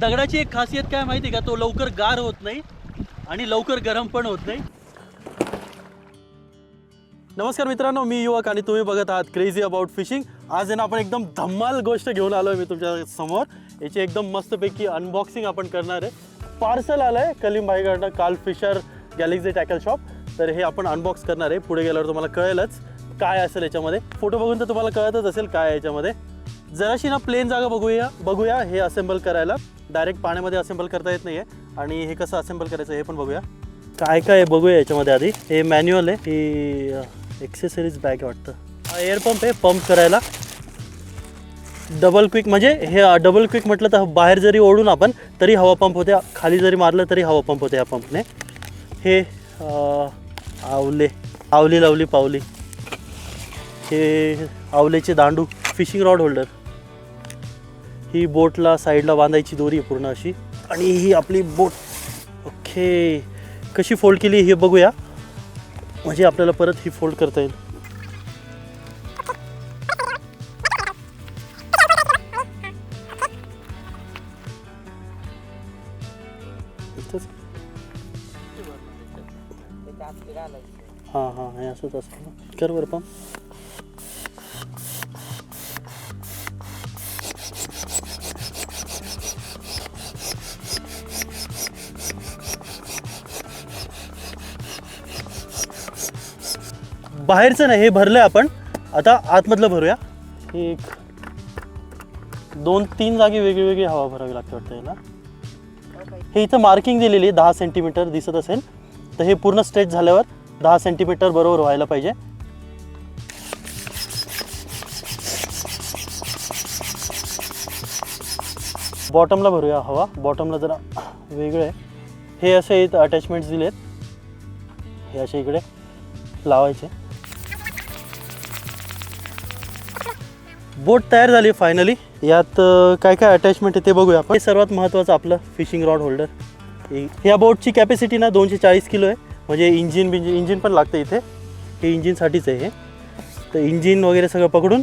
दगडाची एक खासियत काय माहिती का? तो लवकर गार होत नाही आणि लवकर गरम पण होत नाही. नमस्कार मित्रांनो मी युवक आणि तुम्ही बघत आहात क्रेझी अबाउट फिशिंग आज आहे ना आपण एकदम धम्माल गोष्ट घेऊन आलो आहे मी तुमच्यासमोर. याची एकदम मस्तपैकी अनबॉक्सिंग आपण करणार आहे. पार्सल आलं आहे कलीम भाईकडनं काल फिशर गॅलेक्झी टॅकल शॉप तर हे आपण अनबॉक्स करणार आहे. पुढे गेल्यावर तुम्हाला कळेलच काय असेल याच्यामध्ये. फोटो बघून तर तुम्हाला कळतच असेल काय याच्यामध्ये. जराशी ना प्लेन जागा बघूया. बघूया हे असेंबल करायला. डायरेक्ट पाण्यामध्ये असेंबल करता येत नाही आहे आणि हे कसं असेंबल करायचं हे पण बघूया. काय काय आहे बघूया याच्यामध्ये आधी. हे मॅन्युअल आहे. ही एक्सेसरीज बॅग आहे वाटतं. हा एअर पंप आहे पंप करायला. डबल क्विक म्हणजे हे डबल क्विक म्हटलं तर बाहेर जरी ओढून आपण तरी हवा पंप होते. खाली जरी मारलं तरी हवा पंप होते या पंपने हे आवले. आवली लावली पावली. हे आवलेचे दांडू. फिशिंग रॉड होल्डर ही बोटला साईडला बांधायची दोरी आहे पूर्ण अशी. आणि ही आपली बोट. ओके. कशी फोल्ड केली हे बघूया. म्हणजे आपल्याला परत ही फोल्ड करता येईल. हां हां हे असंच असतं कर बरं पण बाहेरचं नाही हे भरलंय आपण. आता आतमधलं भरूया. एक दोन तीन जागी वेगळी वेगळी हवा भरावी लागते वाटतं याला. हे इथं मार्किंग दिलेली आहे दहा सेंटीमीटर दिसत असेल. तर हे पूर्ण स्ट्रेच झाल्यावर दहा सेंटीमीटर बरोबर व्हायला पाहिजे. बॉटमला भरूया हवा. बॉटमला जरा वेगळं आहे. हे असे इथं अटॅचमेंट्स आहेत हे असे इकडे लावायचे. बोट तयार झाली फायनली यात काय काय अटॅचमेंट आहे ते बघूया आपण. हे सर्वात महत्त्वाचं आपलं फिशिंग रॉड होल्डर या बोटची कॅपॅसिटी ना दोनशे चाळीस किलो आहे. म्हणजे इंजिन बिंजिन इंजिन पण लागतं इथे. हे इंजिनसाठीच आहे हे. तर इंजिन वगैरे सगळं पकडून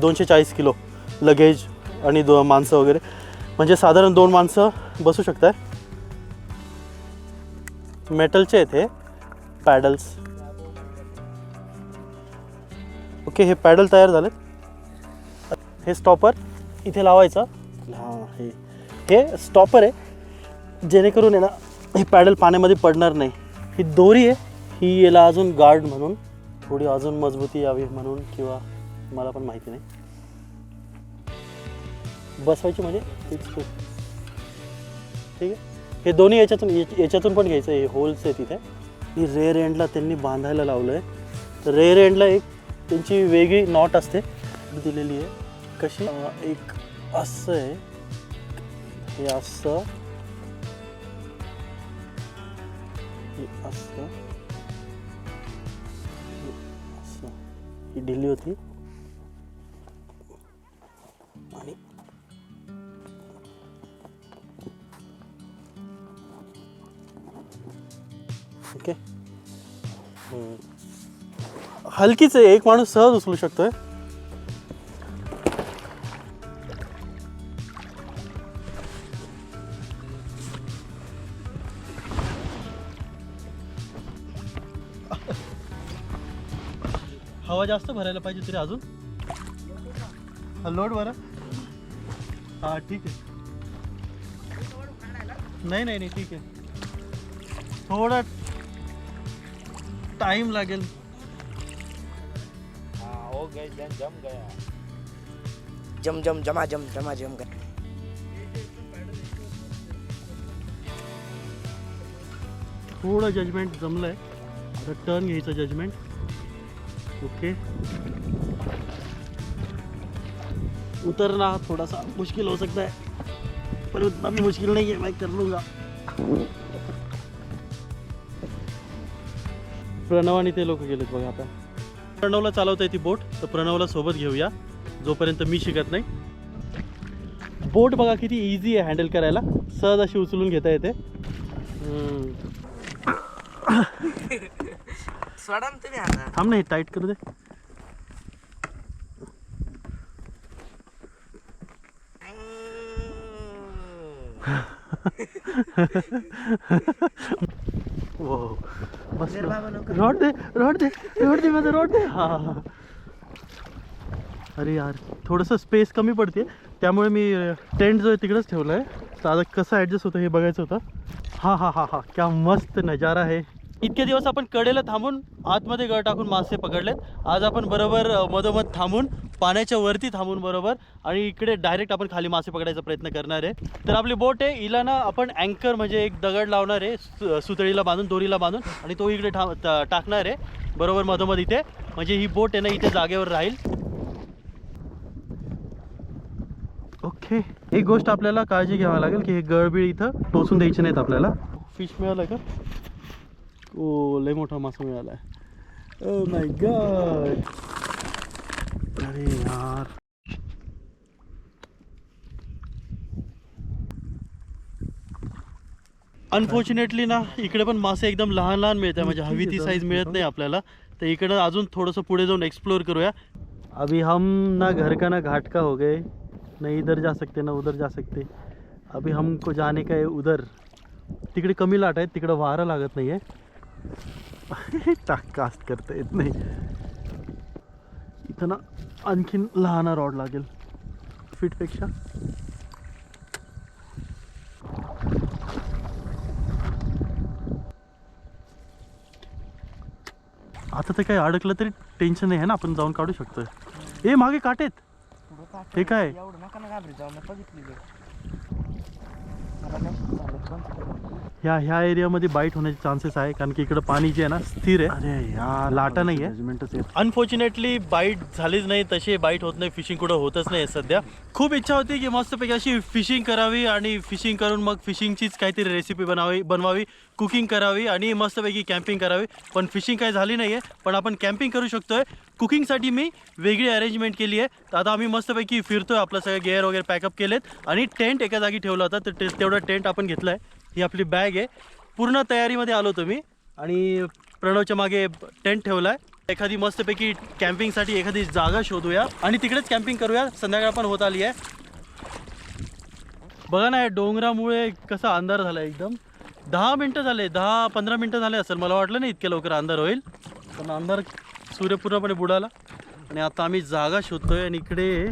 दोनशे चाळीस किलो लगेज आणि दो माणसं वगैरे. म्हणजे साधारण दोन माणसं बसू शकतात. मेटलचे आहेत हे. पॅडल्स ओके हे पॅडल तयार झालेत. हे स्टॉपर इथे लावायचं. हां हे. हे स्टॉपर आहे. जेणेकरून आहे ना हे पॅडल पाण्यामध्ये पडणार नाही. ही दोरी आहे. ही याला अजून गार्ड म्हणून थोडी अजून मजबूती यावी म्हणून किंवा मला पण माहिती नाही. बसवायची म्हणजे ठीक आहे? हे दोन्ही याच्यातून याच्या- याच्यातून पण घ्यायचं आहे. हे होल्स आहे तिथे ही रेअर एंडला त्यांनी बांधायला लावलं आहे तर रेअर एंडला एक त्यांची वेगळी नॉट असते. दिलेली आहे. कशी? अं, एक असं आहे. हे असं. हे असं. हे असं. ही ढिली होती. आणि ओके. हम्म. हलकीच आहे. एक माणूस सहज उचलू शकतोय. जास्त भरायला पाहिजे तरी अजून. लोड बरं हा ठीक आहे. नाही नाही नाही ठीक आहे. थोडा टाइम लागेल. हाँ गए जम जम गया. जम जम जमा जम जमा जम कर थोडं जजमेंट जमलं आहे आता टर्न घ्यायचं जजमेंट ओके. उतरना थोड़ा सा मुश्किल हो सकता है पर उतना भी मुश्किल नहीं है मैं कर लूँगा। प्रणव आणि ते लोक गेलेत बघा आता. प्रणवला चालवता येते बोट तर प्रणवला सोबत घेऊया जोपर्यंत मी शिकत नाही. बोट बघा किती इझी आहे हँडल करायला. सहज अशी उचलून घेता येते. सोडा ना तुम्ही आता. थांब ना हे टाईट करू दे. वो बस रॉड दे रॉड दे रॉड दे माझं रॉड दे. हा. अरे यार थोडंसं स्पेस कमी पडते त्यामुळे मी टेंट जो आहे तिकडेच ठेवला आहे तर आता कसं ॲडजस्ट होतं हे बघायचं होतं. हा हा हा हा. क्या मस्त नजारा आहे. इतके दिवस आपण कडेला थांबून आतमध्ये गळ टाकून मासे पकडलेत. आज आपण बरोबर मधोमध थांबून पाण्याच्या वरती थांबून बरोबर आणि इकडे डायरेक्ट आपण खाली मासे पकडायचा प्रयत्न करणार आहे. तर आपली बोट आहे हिला ना आपण अँकर म्हणजे एक दगड लावणार आहे सु- सुतळीला बांधून दोरीला बांधून आणि तो इकडे ठा टाकणार आहे. बरोबर मधोमध इथे. म्हणजे ही बोट आहे ना इथे जागेवर राहील. ओके. एक गोष्ट आपल्याला काळजी घ्यावी लागेल की हे गळबीळ इथं टोचून द्यायचे नाहीत आपल्याला. फिश मिळालं का? ओ लय मोठा मासा मिळाला आहे ओ माय गॉड अरे यार. अनफॉर्च्युनेटली ना इकडे पण मासे एकदम लहान लहान मिळतात म्हणजे हवी ती साईज मिळत नाही आपल्याला. तर इकडे अजून थोडंसं पुढे जाऊन एक्सप्लोर करूया. अभी हम ना घर का ना घाट का हो गए. ना इधर जा सकते ना उधर जा सकते. अभी हमको जाने का है उधर. तिकडे कमी लाट आहेत तिकडं वारं लागत नाही आहे टाक कास्ट करता येत नाही. इथं ना आणखीन लहान रॉड लागेल. फिटपेक्षा आता ते काही अडकलं तरी टेन्शन नाही आहे ना? आपण जाऊन काढू शकतोय. ए मागे काटेत हे काय? एवढं नका ना घाबरी जाऊ मी बघितली ह्या ह्या एरियामध्ये बाईट होण्याचे चान्सेस आहे कारण की इकडं पाणी जे आहे ना स्थिर आहे. अरे लाटा नाही. आहे अनफॉर्च्युनेटली बाईट झालीच नाही तशी बाईट होत नाही फिशिंग कुठं होतच नाही सध्या. खूप इच्छा होती की मस्तपैकी अशी फिशिंग करावी आणि फिशिंग करून मग फिशिंगचीच काहीतरी रेसिपी बनावी बनवावी कुकिंग करावी आणि मस्तपैकी कॅम्पिंग करावी. पण फिशिंग काय झाली नाही आहे पण आपण कॅम्पिंग करू शकतोय. कुकिंगसाठी मी वेगळी अरेंजमेंट केली आहे. तर आता आम्ही मस्तपैकी फिरतोय आपलं सगळं गेअर वगैरे पॅकअप केलेत. आणि टेंट एका जागी ठेवला होता तर ते- तेवढा टेंट आपण घेतला आहे ही आपली बॅग आहे. पूर्ण तयारीमध्ये आलो होतो मी. आणि प्रणवच्या मागे टेंट ठेवला आहे एखादी मस्तपैकी कॅम्पिंगसाठी एखादी जागा शोधूया. आणि तिकडेच कॅम्पिंग करूया. संध्याकाळ पण होत आली आहे. बघा ना या डोंगरामुळे कसा अंधार झाला एकदम. दहा मिनटं झाले. दहा पंधरा मिनटं झाले असेल. मला वाटलं नाही इतक्या लवकर अंधार होईल. पण अंधार सूर्य पूर्णपणे बुडाला. आणि आता आम्ही जागा शोधतोय आणि इकडे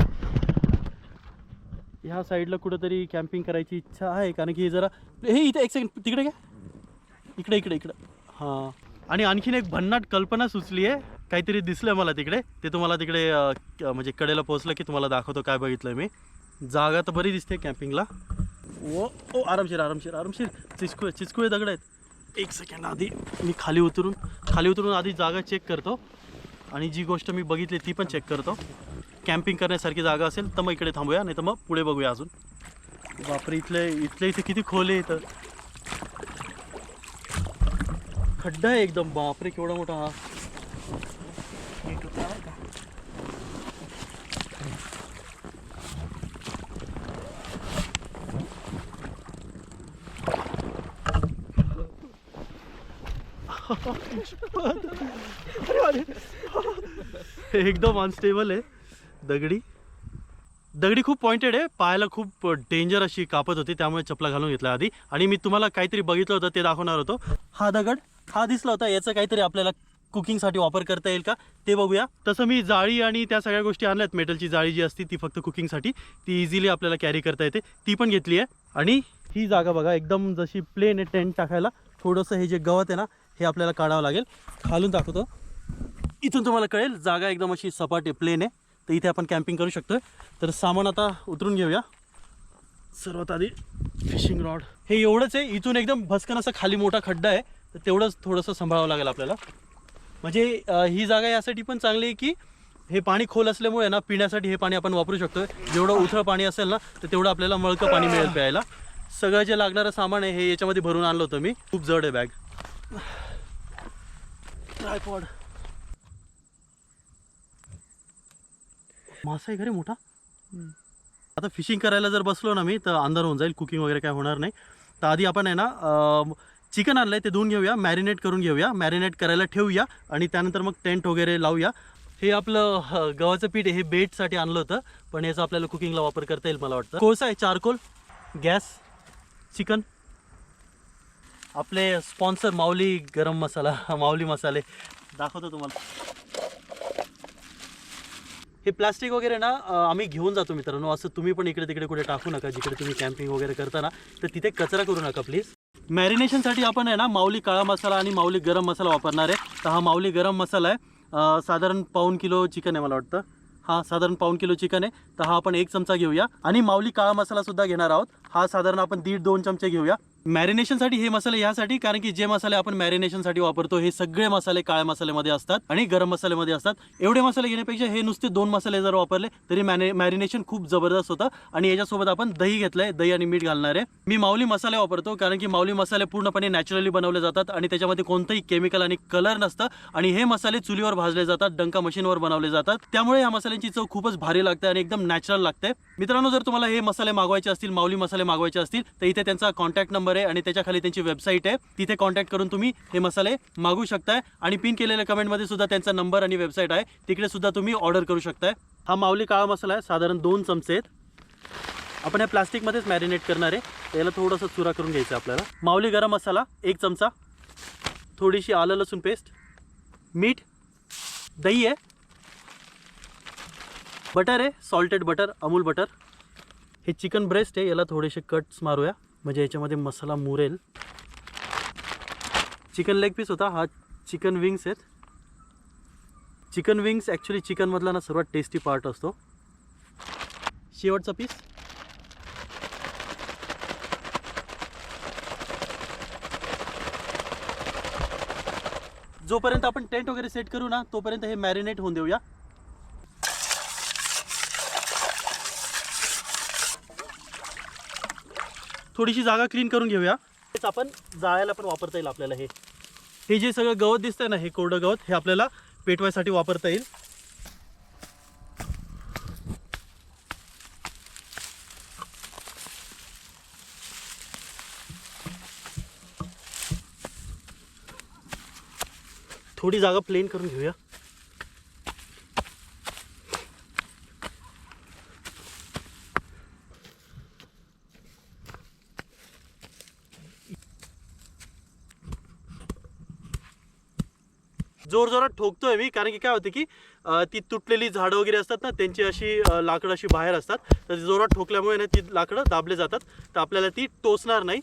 ह्या साईडला कुठंतरी कॅम्पिंग करायची इच्छा आहे कारण की जरा हे इथे एक सेकंड तिकडे घ्या. इकडे इकडे इकडे. हां. आणि आणखीन एक भन्नाट कल्पना सुचली आहे. काहीतरी दिसलं मला तिकडे. ते तुम्हाला तिकडे म्हणजे कडेला पोहोचलं की तुम्हाला दाखवतो काय बघितलं मी. जागा तर बरी दिसते कॅम्पिंगला ओ ओ आरामशीर आरामशीर आरामशीर. चिचकुळे चिचकुळे दगड आहेत. एक सेकंड आधी मी खाली उतरून खाली उतरून आधी जागा चेक करतो. आणि जी गोष्ट मी बघितली ती पण चेक करतो. कॅम्पिंग करण्यासारखी जागा असेल, तर मग इकडे थांबूया नाही तर मग पुढे बघूया अजून. बापरे, इथले इथले इथे किती खोल आहे खड्डा आहे एकदम, बापरे, केवढा मोठा हा. का. एकदम अनस्टेबल आहे. दगडी. दगडी खूप पॉइंटेड आहे. पायाला खूप डेंजर अशी कापत होती त्यामुळे चपला घालून घेतला आधी. आणि मी तुम्हाला काहीतरी बघितलं होतं ते दाखवणार होतो. हा दगड हा दिसला होता. याचा काहीतरी आपल्याला कुकिंगसाठी वापर करता येईल का? ते बघूया. तसं मी जाळी आणि त्या सगळ्या गोष्टी आणल्यात. मेटलची जाळी जी असती ती फक्त कुकिंगसाठी ती इझिली आपल्याला कॅरी करता येते. ती पण घेतली आहे. आणि ही जागा बघा एकदम जशी प्लेन आहे टेंट टाकायला. थोडंसं हे जे गवत आहे ना हे आपल्याला काढावं लागेल. खालून दाखवतो. इथून तुम्हाला कळेल जागा एकदम अशी सपाट आहे प्लेन आहे. तर इथे आपण कॅम्पिंग करू शकतो तर सामान आता उतरून घेऊया. सर्वात आधी फिशिंग रॉड हे एवढंच आहे इथून एकदम भस्कन असा खाली मोठा खड्डा आहे. तर तेवढंच थोडंसं सांभाळावं लागेल आपल्याला. म्हणजे ही जागा यासाठी पण चांगली आहे की हे पाणी खोल असल्यामुळे ना पिण्यासाठी हे पाणी आपण वापरू शकतो जेवढं उथळ पाणी असेल ना तर तेवढं आपल्याला मळकं पाणी मिळेल प्यायला. सगळं जे लागणारं सामान आहे हे याच्यामध्ये भरून आणलं होतं मी. खूप जड आहे बॅग ट्रायपॉड मासा आहे घरी मोठा आता फिशिंग करायला जर बसलो ना मी तर अंधार होऊन जाईल कुकिंग वगैरे काय होणार नाही. तर आधी आपण आहे ना चिकन आणलं आहे ते धुवून घेऊया मॅरिनेट करून घेऊया मॅरिनेट करायला ठेवूया आणि त्यानंतर मग टेंट वगैरे लावूया. हे आपलं गव्हाचं पीठ हे बेटसाठी आणलं होतं पण याचा आपल्याला कुकिंगला वापर करता येईल मला वाटतं. कोळसा आहे चारकोल गॅस चिकन आपले स्पॉन्सर माऊली गरम मसाला माऊली मसाले. दाखवतो तुम्हाला. हे प्लास्टिक वगैरे ना आम्ही घेऊन जातो मित्रांनो. असं तुम्ही पण इकडे तिकडे कुठे टाकू नका जिकडे तुम्ही कॅम्पिंग वगैरे करता ना तर तिथे कचरा करू नका प्लीज मॅरिनेशनसाठी आपण आहे ना माऊली काळा मसाला आणि माऊली गरम मसाला वापरणार आहे. तर हा माऊली गरम मसाला आहे. साधारण पाऊन किलो चिकन आहे मला वाटतं. हा साधारण पाऊन किलो चिकन आहे. तर हा आपण एक चमचा घेऊया. आणि माऊली काळा मसाला सुद्धा घेणार आहोत. हा साधारण आपण दीड दोन चमचे घेऊया. मॅरिनेशनसाठी हे मसाले यासाठी कारण की जे मसाले आपण मॅरिनेशनसाठी वापरतो हे सगळे मसाले काळ्या मसाल्यामध्ये असतात आणि गरम मसाल्यामध्ये असतात. एवढे मसाले घेण्यापेक्षा हे नुसते दोन मसाले जर वापरले तरी मॅने मॅरिनेशन खूप जबरदस्त होतं. आणि याच्यासोबत आपण दही घेतलंय दही आणि मीठ घालणार आहे. मी माऊली मसाले वापरतो कारण की माऊली मसाले पूर्णपणे नॅचरली बनवले जातात आणि त्याच्यामध्ये कोणतंही केमिकल आणि कलर नसतं. आणि हे मसाले चुलीवर भाजले जातात डंका मशीनवर बनवले जातात. त्यामुळे या मसाल्यांची चव खूपच भारी लागते आणि एकदम नॅचरल लागते. मित्रांनो जर तुम्हाला हे मसाले मागवायचे असतील माऊली मसाले मागवायचे असतील तर इथे त्यांचा कॉन्टॅक्ट नंबर आहे आणि त्याच्याखाली त्यांची वेबसाईट आहे. तिथे कॉन्टॅक्ट करून तुम्ही हे मसाले मागू शकताय. आणि पिन केलेल्या कमेंटमध्ये सुद्धा त्यांचा नंबर आणि वेबसाईट आहे. तिकडे सुद्धा तुम्ही ऑर्डर करू शकताय. हा माऊली काळा मसाला आहे. साधारण दोन चमचे आहेत. आपण या प्लास्टिकमध्येच मॅरिनेट करणार आहे. त्याला थोडंसं चुरा करून घ्यायचं आपल्याला. माऊली गरम मसाला एक चमचा. थोडीशी आलं लसूण पेस्ट मीठ. दही आहे. बटर आहे. सॉल्टेड बटर अमूल बटर हे चिकन ब्रेस्ट आहे. याला थोडेसे कट्स मारूया. म्हणजे याच्यामध्ये मसाला मुरेल. चिकन लेग पीस होता. हा चिकन विंग्स आहेत. चिकन विंग्स ॲक्च्युली चिकनमधला ना सर्वात टेस्टी पार्ट असतो. शेवटचा पीस जोपर्यंत आपण टेंट वगैरे सेट करू ना तोपर्यंत हे मॅरिनेट होऊन देऊया. थोडीशी जागा क्लीन करून घेऊया. हेच आपण जाळायला पण वापरता येईल आपल्याला हे. हे जे सगळं गवत दिसतंय ना हे कोरडं गवत हे आपल्याला पेटवायसाठी वापरता येईल. थोडी जागा प्लेन करून घेऊया. जोर जोरात ठोकतोय मी कारण की काय होतं की ती तुटलेली झाडं वगैरे असतात ना त्यांची अशी लाकडं अशी बाहेर असतात. तर जोरात ठोकल्यामुळे ना ती लाकडं दाबले जातात. तर आपल्याला ती टोचणार नाही.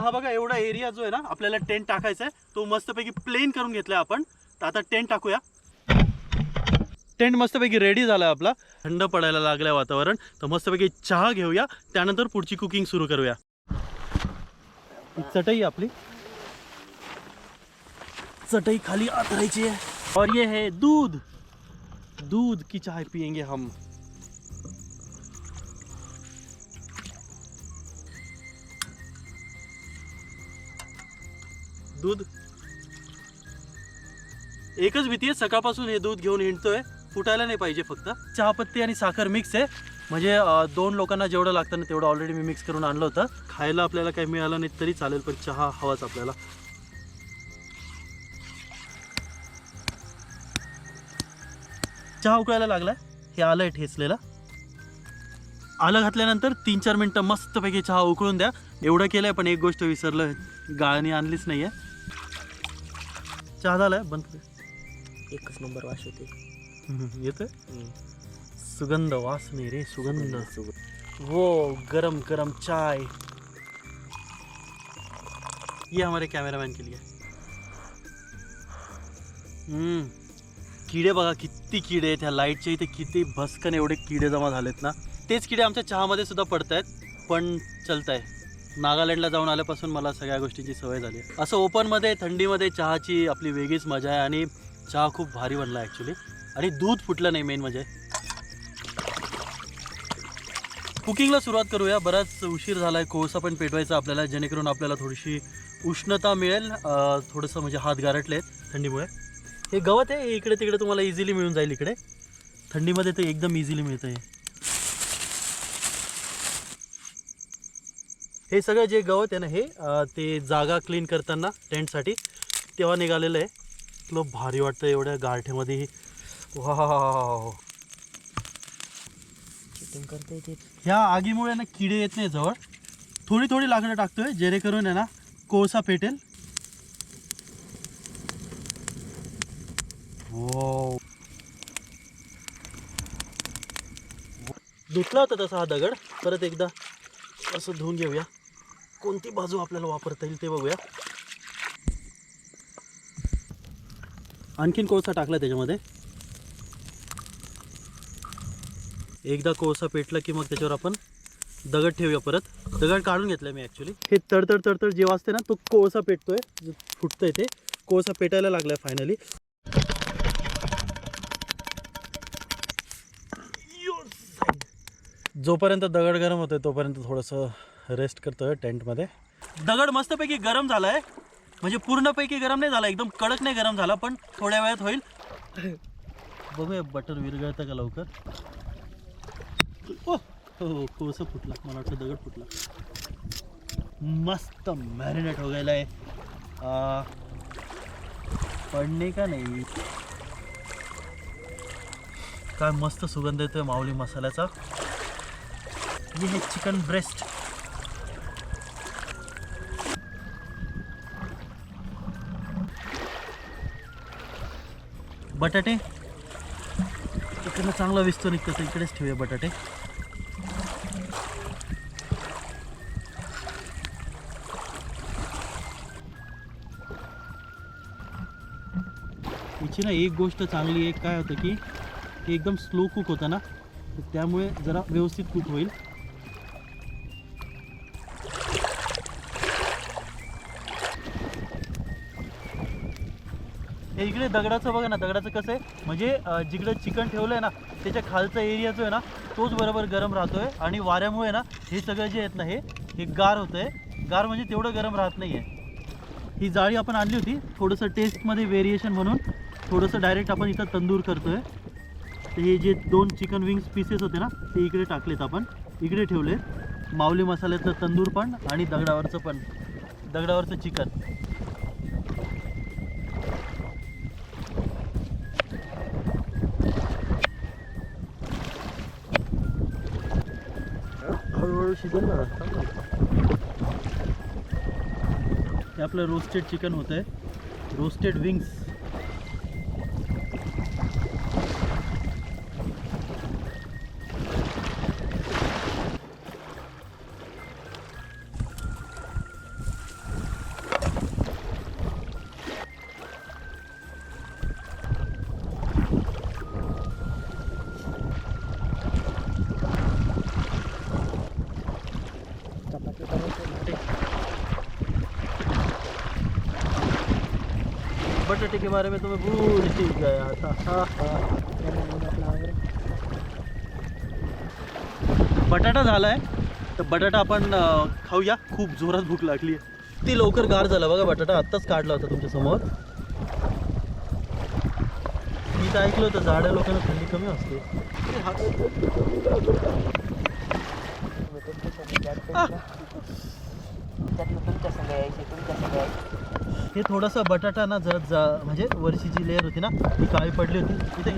हा बघा एवढा एरिया जो आहे ना आपल्याला टेंट टाकायचा आहे. तो मस्तपैकी प्लेन करून घेतलाय आपण. तर आता टेंट टाकूया. टेंट मस्तपैकी रेडी झाला आहे आपला. थंड पडायला लागलं वातावरण. तर मस्तपैकी चहा घेऊया. त्यानंतर पुढची कुकिंग सुरू करूया. चटई आपली. चटई खाली आतरायची आहे. और ये है दूध. दूध की चाय पियेंगे हम. दूध. एकच भीती आहे सकाळपासून हे दूध घेऊन हिंडतोय. फुटायला नाही पाहिजे फक्त. चहापत्ती आणि साखर मिक्स आहे. म्हणजे दोन लोकांना जेवढं लागतं ना तेवढं ऑलरेडी मी मिक्स करून आणलं होतं. खायला आपल्याला काही मिळालं नाही तरी चालेल पण चहा हवाच आपल्याला. चहा उकळायला लागला हे आलं आहे ठेचलेलं. आलं घातल्यानंतर तीन चार मिनटं मस्तपैकी चहा उकळून द्या. एवढं केलं आहे पण एक गोष्ट विसरलं गाळणी आणलीच नाही आहे चहा झालाय? बंद. एकच नंबर वाश होते येतोय? सुगंध वास नाही रे सुगंध. वो गरम गरम चाय. ये हमारे कैमरामैन के लिए. हम्म. किडे बघा किती किडे आहेत ह्या लाईटच्या इथे. किती भस्कन एवढे किडे जमा झालेत ना. तेच किडे आमच्या चहामध्ये सुद्धा पडत आहेत पण चलत आहे नागालँडला जाऊन आल्यापासून मला सगळ्या गोष्टींची सवय झाली असं ओपनमध्ये थंडीमध्ये चहाची आपली वेगळीच मजा आहे आणि चहा खूप भारी बनला ॲक्च्युली आणि दूध फुटलं नाही मेन म्हणजे. कुकिंगला सुरुवात करूया. बराच उशीर झाला आहे कोळसा पण पेटवायचा आपल्याला जेणेकरून आपल्याला थोडीशी उष्णता मिळेल. थोडंसं म्हणजे हात गारटले आहेत थंडीमुळे. हे गवत आहे इकडे तिकडे तुम्हाला इझिली मिळून जाईल इकडे. थंडीमध्ये ते एकदम इझिली मिळतं आहे हे सगळं जे गवत आहे ना हे ते जागा क्लीन करताना टेंटसाठी तेव्हा निघालेलं आहे. तुला भारी वाटतं एवढ्या गारठ्यामध्ये. वा करता येते ह्या आगीमुळे ना किडे येत नाही जवळ. थोडी थोडी लाकडं टाकतोय जेणेकरून आहे ना कोळसा पेटेल. धुतला होता तसा हा दगड. परत एकदा असं धुवून घेऊया. कोणती बाजू आपल्याला वापरता येईल ते बघूया. आणखीन कोळसा टाकला त्याच्यामध्ये. एकदा कोळसा पेटला की मग त्याच्यावर आपण दगड ठेवूया परत. दगड काढून घेतलं मी ॲक्च्युली हे तडतड तडतड जेव्हा असते ना तो कोळसा पेटतोय. फुटतोय फुटतंय ते. कोळसा पेटायला लागलाय फायनली जोपर्यंत दगड गरम होतोय तोपर्यंत थोडंसं रेस्ट करतोय टेंटमध्ये दगड मस्तपैकी गरम झालाय. म्हणजे पूर्णपैकी गरम नाही झाला एकदम कडक नाही गरम झाला पण थोड्या वेळात होईल. बघूया बटर विरघळतं का लवकर. ओ हो हो कोळसा फुटला. मला वाटतं दगड फुटला. मस्त मॅरिनेट हो गेला आहे पडणे का नाही? काय मस्त सुगंध येतोय माऊली मसाल्याचा. हे चिकन ब्रेस्ट बटाटे? इकडनं चांगला विस्तो निघतो तर इकडेच ठेवूया बटाटे. याची ना एक गोष्ट चांगली एक काय होतं की ते एकदम स्लो कुक होतं ना तर त्यामुळे जरा व्यवस्थित कुक होईल. हे इकडे दगडाचं बघा ना दगडाचं कसं आहे? म्हणजे जिकडं चिकन ठेवलं आहे ना त्याच्या खालचा एरिया जो आहे ना तोच बरोबर गरम राहतोय आणि वाऱ्यामुळे ना हे सगळं जे आहेत ना हे हे गार होतं आहे गार म्हणजे तेवढं गरम राहत नाही आहे ही जाळी आपण आणली होती थोडंसं टेस्टमध्ये व्हेरिएशन म्हणून थोडंसं डायरेक्ट आपण इथं तंदूर करतोय. तर हे जे दोन चिकन विंग्स पीसेस होते ना ते इकडे टाकलेत आपण. इकडे ठेवले माऊली मसाल्याचं तंदूर पण आणि दगडावरचं पण. दगडावरचं चिकन. हळूहळू शिजेल हे आपलं रोस्टेड चिकन होतं आहे रोस्टेड विंग्स बारे में तुम्हें भूल ही गया था। हा, हा. बटाटा झाला आहे तर बटाटा आपण खाऊया. खूप जोरात भूक लागली आहे ती लवकर गार झाला. बघा बटाटा आत्ताच काढला होता तुमच्यासमोर. मी तर ऐकलं होतं झाड्या लोकांना थंडी कमी असते. तुमच्या संग तुमच्या संग यायचे तुमच्या संग यायचे. हे थोडंसं बटाटा ना जर जा म्हणजे वरची जी लेअर होती ना ती काळी पडली होती. इथे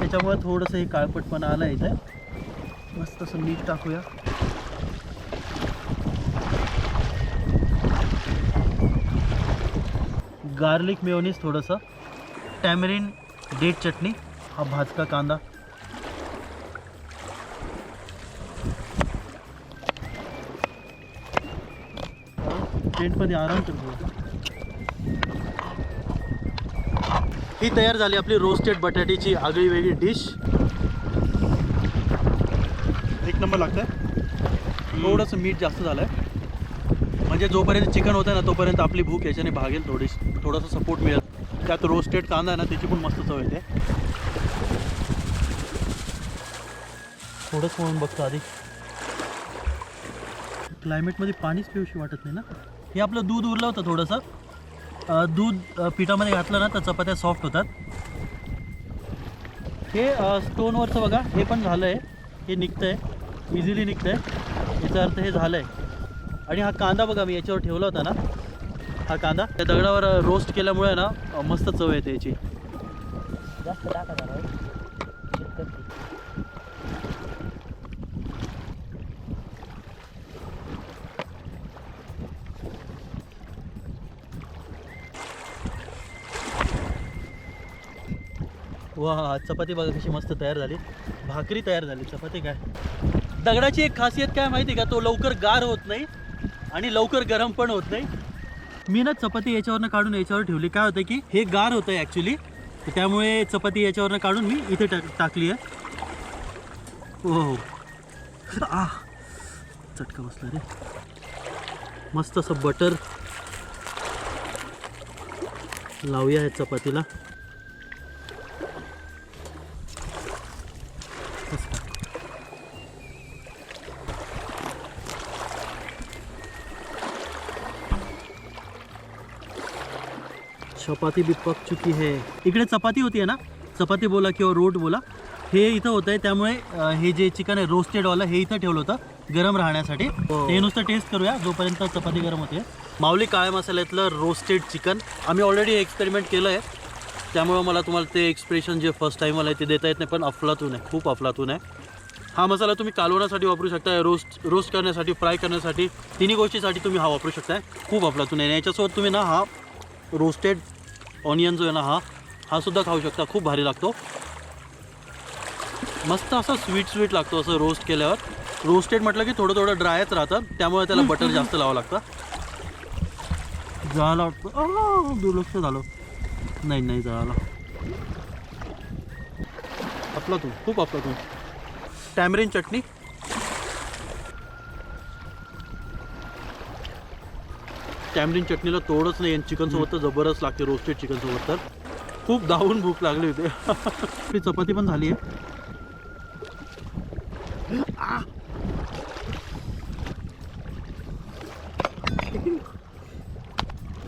त्याच्यामुळे थोडंसं हे काळपटपणा आला इथे. मस्त असं मीठ टाकूया. गार्लिक मेयोनीज थोडंसं. टॅमरिन डेट चटणी हा भाजका कांदा. टेंटमध्ये आराम करतो. ही तयार झाली आपली रोस्टेड बटाट्याची आगळी वेगळी डिश एक नंबर लागतं थोडंसं मीठ जास्त झालं आहे म्हणजे जोपर्यंत चिकन होतं ना तोपर्यंत आपली भूक याच्याने भागेल थोडीशी. थोडासा सपोर्ट मिळेल. त्यात रोस्टेड कांदा आहे ना त्याची पण मस्त चव येते. थोडंच म्हणून बघतो आधी. क्लायमेटमध्ये पाणीच पिऊशी वाटत नाही ना. हे आपलं दूध उरलं होतं थोडंसं. दूध पिठामध्ये घातलं ना तर चपात्या सॉफ्ट होतात. हे स्टोनवरचं बघा हे पण झालं आहे हे निघतं आहे इझिली निघतं आहे याचा अर्थ हे झालं आहे आणि हा कांदा बघा मी याच्यावर ठेवला होता ना. हा कांदा. त्या दगडावर रोस्ट केल्यामुळे ना मस्त चव येते याची. जास्त वा चपाती बघा कशी मस्त तयार झाली. भाकरी तयार झाली. चपाती काय? दगडाची एक खासियत काय माहिती का? तो लवकर गार होत नाही आणि लवकर गरम पण होत नाही. मी ना चपाती याच्यावरनं काढून याच्यावर ठेवली. काय होतं की हे गार होतं ॲक्च्युली त्यामुळे चपाती याच्यावरनं काढून मी इथे टाक टाकली आहे. हो हो. आ चटका बसला रे. मस्त असं बटर लावूया ह्या चपातीला. चपाती भी पक चुकी है. इकडे चपाती होती आहे ना? चपाती बोला किंवा रोट बोला. हे इथं होतं आहे त्यामुळे हे जे चिकन आहे रोस्टेडवालं हे इथं ठेवलं होतं गरम राहण्यासाठी. ते नुसतं टेस्ट करूया जोपर्यंत चपाती गरम होते. माऊली काळ्या मसाल्यातलं रोस्टेड चिकन आम्ही ऑलरेडी एक्सपेरिमेंट केलं आहे त्यामुळं मला तुम्हाला ते एक्सप्रेशन जे फर्स्ट टाईम आहे ते देता येत नाही पण अफलातून आहे खूप अफलातून आहे. हा मसाला तुम्ही कालवण्यासाठी वापरू शकता रोस्ट रोस्ट करण्यासाठी फ्राय करण्यासाठी तिन्ही गोष्टीसाठी तुम्ही हा वापरू शकता खूप अफलातून आहे. याच्यासोबत तुम्ही ना हा रोस्टेड ऑनियन जो आहे ना हा हा सुद्धा खाऊ शकता. खूप भारी लागतो. मस्त असं स्वीट स्वीट लागतो असं रोस्ट केल्यावर. रोस्टेड म्हटलं की थोडं थोडं ड्रायच राहतं. त्यामुळे त्याला बटर जास्त लावावं लागतं. जळाला वाटतं. दुर्लक्ष झालं. नाही नाही जळाला अफलातून खूप अफलातून टॅमरिन चटणी. टॅमरिन चटणीला तोडच नाही चिकन सोबत तर जबरदस्त लागते रोस्टेड चिकन सोबत तर. खूप धावून भूक लागली होती. चपाती पण झाली आहे. हा.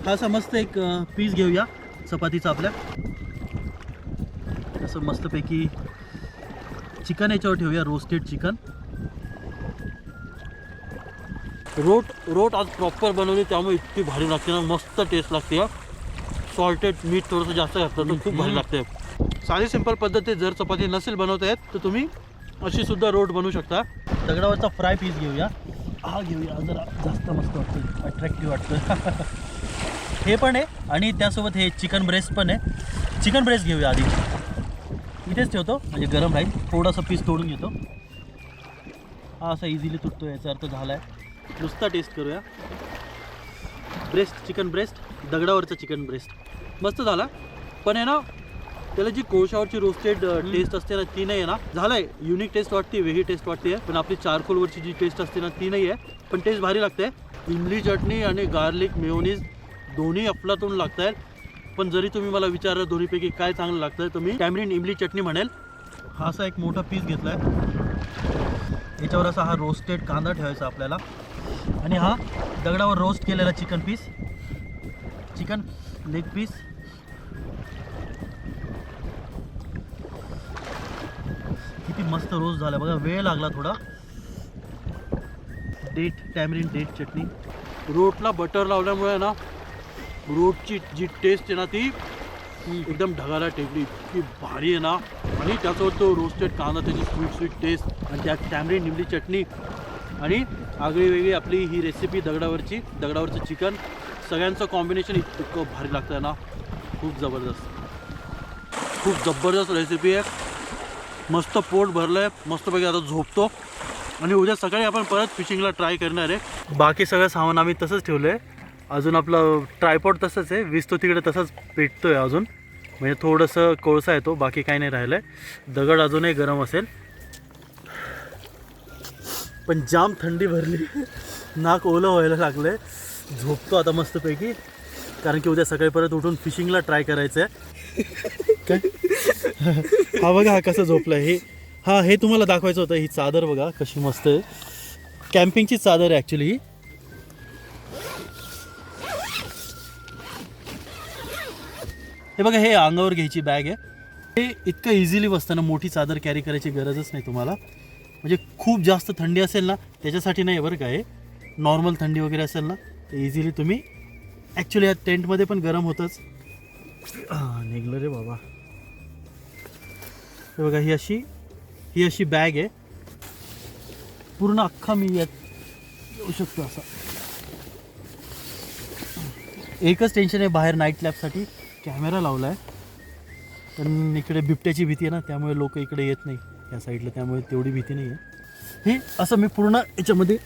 असा मस्त एक पीस घेऊया चपातीचा आपल्या. असं मस्तपैकी चिकन याच्यावर ठेवूया रोस्टेड चिकन. रोट रोट आज प्रॉपर बनवली त्यामुळे इतकी भारी लागते ना. मस्त टेस्ट लागते हा. सॉल्टेड मीठ थोडंसं जास्त घातलं तर खूप भारी लागते. साधी सिंपल पद्धती जर चपाती नसेल बनवता येत तर तुम्ही अशी सुद्धा रोट बनवू शकता. दगडावरचा फ्राय पीस घेऊया. हा घेऊया जरा जास्त मस्त वाटतं अट्रॅक्टिव्ह वाटतं हे पण आहे आणि त्यासोबत हे चिकन ब्रेस्ट पण आहे. चिकन ब्रेस्ट घेऊया आधी. इथेच ठेवतो म्हणजे गरम राहील. थोडासा पीस तोडून घेतो. हा असा इझिली तुटतो याचा अर्थ झाला आहे नुसता टेस्ट करूया. ब्रेस्ट चिकन ब्रेस्ट दगडावरचं चिकन ब्रेस्ट मस्त झाला. पण आहे ना त्याला जी कोळशावरची रोस्टेड टेस्ट असते ना ती नाही आहे ना. झालंय. युनिक टेस्ट वाटते वेगळी टेस्ट वाटते. पण आपली चारकोलवरची जी टेस्ट असते ना ती नाही आहे पण टेस्ट भारी लागते. इमली चटणी आणि गार्लिक मेयोनीज दोन्ही अफलातून लागत आहेत पण जरी तुम्ही मला विचारलं दोन्हीपैकी काय चांगलं लागतं तर मी टॅमरिन इमली चटणी म्हणेल. हा असा एक मोठा पीस घेतला आहे याच्यावर असा हा रोस्टेड कांदा ठेवायचा आपल्याला. आणि हा दगडावर रोस्ट केलेला chicken piece chicken leg piece किती मस्त रोस्ट झाला. बघा वेळ लागला थोडा. डेट टॅमरिन डेट चटणी रोटला बटर लावल्यामुळे ना रोटची जी टेस्ट आहे ना ती एकदम ढगाला टेकली. इतकी भारी आहे ना. आणि त्यासोबत तो रोस्टेड कांदा त्याची स्वीट स्वीट टेस्ट आणि त्यात टॅमरिन निमली चटणी आणि आगळी वेगळी आपली ही रेसिपी दगडावरची दगडावरचं चिकन सगळ्यांचं कॉम्बिनेशन इतकं भारी लागतं ना. खूप जबरदस्त. खूप जबरदस्त रेसिपी आहे. मस्त पोट भरलं आहे मस्तपैकी आता झोपतो. आणि उद्या सकाळी आपण परत फिशिंगला ट्राय करणार आहे. बाकी सगळं सामान आम्ही तसंच ठेवलं आहे अजून आपलं ट्रायपॉड तसंच आहे. वीज तो तिकडे तसंच पेटतो आहे अजून. म्हणजे थोडंसं कोळसा येतो. बाकी काही नाही राहिलं आहे दगड अजूनही गरम असेल. पण जाम थंडी भरली. नाक ओलं व्हायला लागलं. आहे झोपतो आता मस्तपैकी. कारण की उद्या सकाळी परत उठून फिशिंगला ट्राय करायचं आहे काय? हा बघा हा कसं झोपला हे हा हे तुम्हाला दाखवायचं होतं. ही चादर बघा कशी मस्त आहे. कॅम्पिंगची चादर आहे ॲक्च्युली ही हे बघा हे अंगावर घ्यायची बॅग आहे. हे इतकं इझिली बसतं ना मोठी चादर कॅरी करायची गरजच नाही तुम्हाला. म्हणजे खूप जास्त थंडी असेल ना त्याच्यासाठी नाही बरं काय नॉर्मल थंडी वगैरे असेल ना तर इझिली तुम्ही ॲक्च्युली या टेंटमध्ये पण गरम होतंच. हां निघलं रे बाबा. हे बघा ही अशी ही अशी बॅग आहे. पूर्ण अख्खा मी यात येऊ शकतो असा. एकच टेन्शन आहे बाहेर नाईट लॅबसाठी कॅमेरा लावला आहे पण इकडे बिबट्याची भीती आहे ना त्यामुळे लोक इकडे येत नाही. या साईडला त्यामुळे तेवढी भीती नाही आहे हे असं मी पूर्ण याच्यामध्ये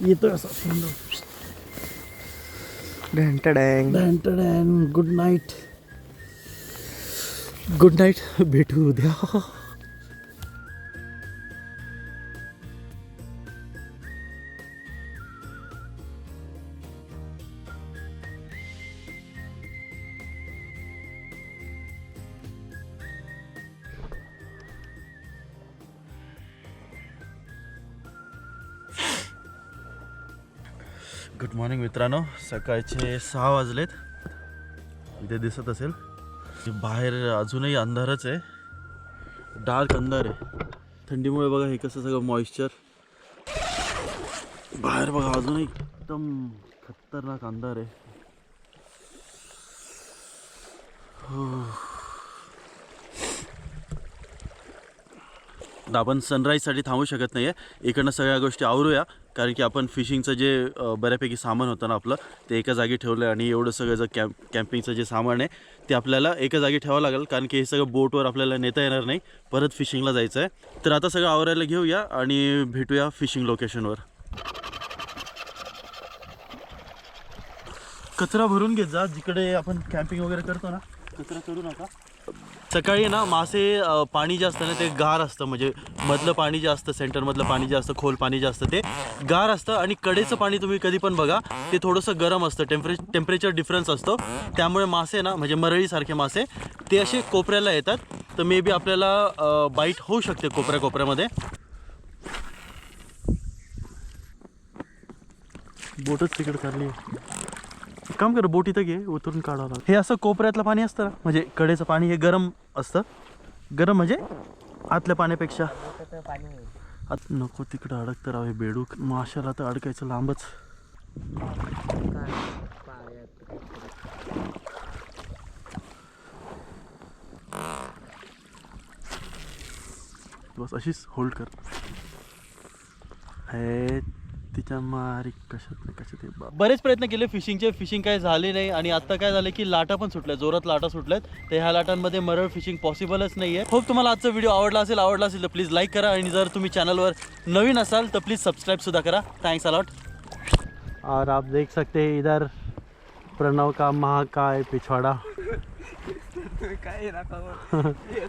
येतो असं पूर्ण गुड नाईट गुड नाईट भेटू उद्या. सकाळचे सहा वाजलेत. इथे दिसत असेल. बाहेर अजूनही अंधारच आहे. डार्क अंधार आहे. थंडीमुळे बघा हे कसं सगळं मॉइश्चर बाहेर बघा अजूनही एकदम खतरनाक अंधार आहे. हो. आपण सनराईजसाठी थांबू शकत नाही आहे इकडनं सगळ्या गोष्टी आवरूया कारण की आपण फिशिंगचं जे बऱ्यापैकी सामान होतं ना आपलं ते एका जागी ठेवलं आहे आणि एवढं सगळं जर कॅम्प कॅम्पिंगचं जे सामान आहे ते आपल्याला एका जागी ठेवावं लागेल कारण की हे सगळं बोटवर आपल्याला नेता येणार नाही. परत फिशिंगला जायचं आहे तर आता सगळं आवरायला घेऊया आणि भेटूया फिशिंग लोकेशनवर कचरा भरून घेत जा जिकडे आपण कॅम्पिंग वगैरे करतो ना कचरा करू नका. सकाळी ना मासे अ, पाणी जे असतं ना ते गार असतं. म्हणजे मधलं पाणी जे असतं सेंटरमधलं पाणी जे असतं खोल पाणी जे असतं ते गार असतं. आणि कडेचं पाणी तुम्ही कधी पण बघा ते थोडंसं गरम असतं. टेम्परे टेम्परेचर डिफरन्स असतो. त्यामुळे मासे ना म्हणजे मरळीसारखे मासे ते असे कोपऱ्याला येतात. तर मे बी आपल्याला बाईट होऊ शकते कोपऱ्या कोपऱ्यामध्ये. बोटच तिकडे काढली काम कर बोट इथं घे उतरून काढावं लागेल. हे असं कोपऱ्यातलं पाणी असतं ना? म्हणजे कडेचं पाणी हे गरम असतं. गरम म्हणजे आतल्या पाण्यापेक्षा. पाणी आत नको तिकडं अडकतं राव हे बेडूक. माशाला तर अडकायचं लांबच. बस अशीच होल्ड कर. हे तिच्या मारी कशात नाही कशात हे बा- बरेच प्रयत्न केले फिशिंगचे. फिशिंग काय झाले नाही आणि आता काय झालं की लाटा पण सुटल्या जोरात लाटा सुटल्यात. तर ह्या लाटांमध्ये मरळ फिशिंग पॉसिबलच नाही आहे होप तुम्हाला आजचा व्हिडिओ आवडला असेल आवडला असेल तर प्लीज लाईक करा आणि जर तुम्ही चॅनलवर नवीन असाल तर प्लीज सबस्क्राईब सुद्धा करा. थँक्स अलॉट और आप देख सकते हैं इधर प्रणव का महाकाय पिछवाड़ा। काय राखावं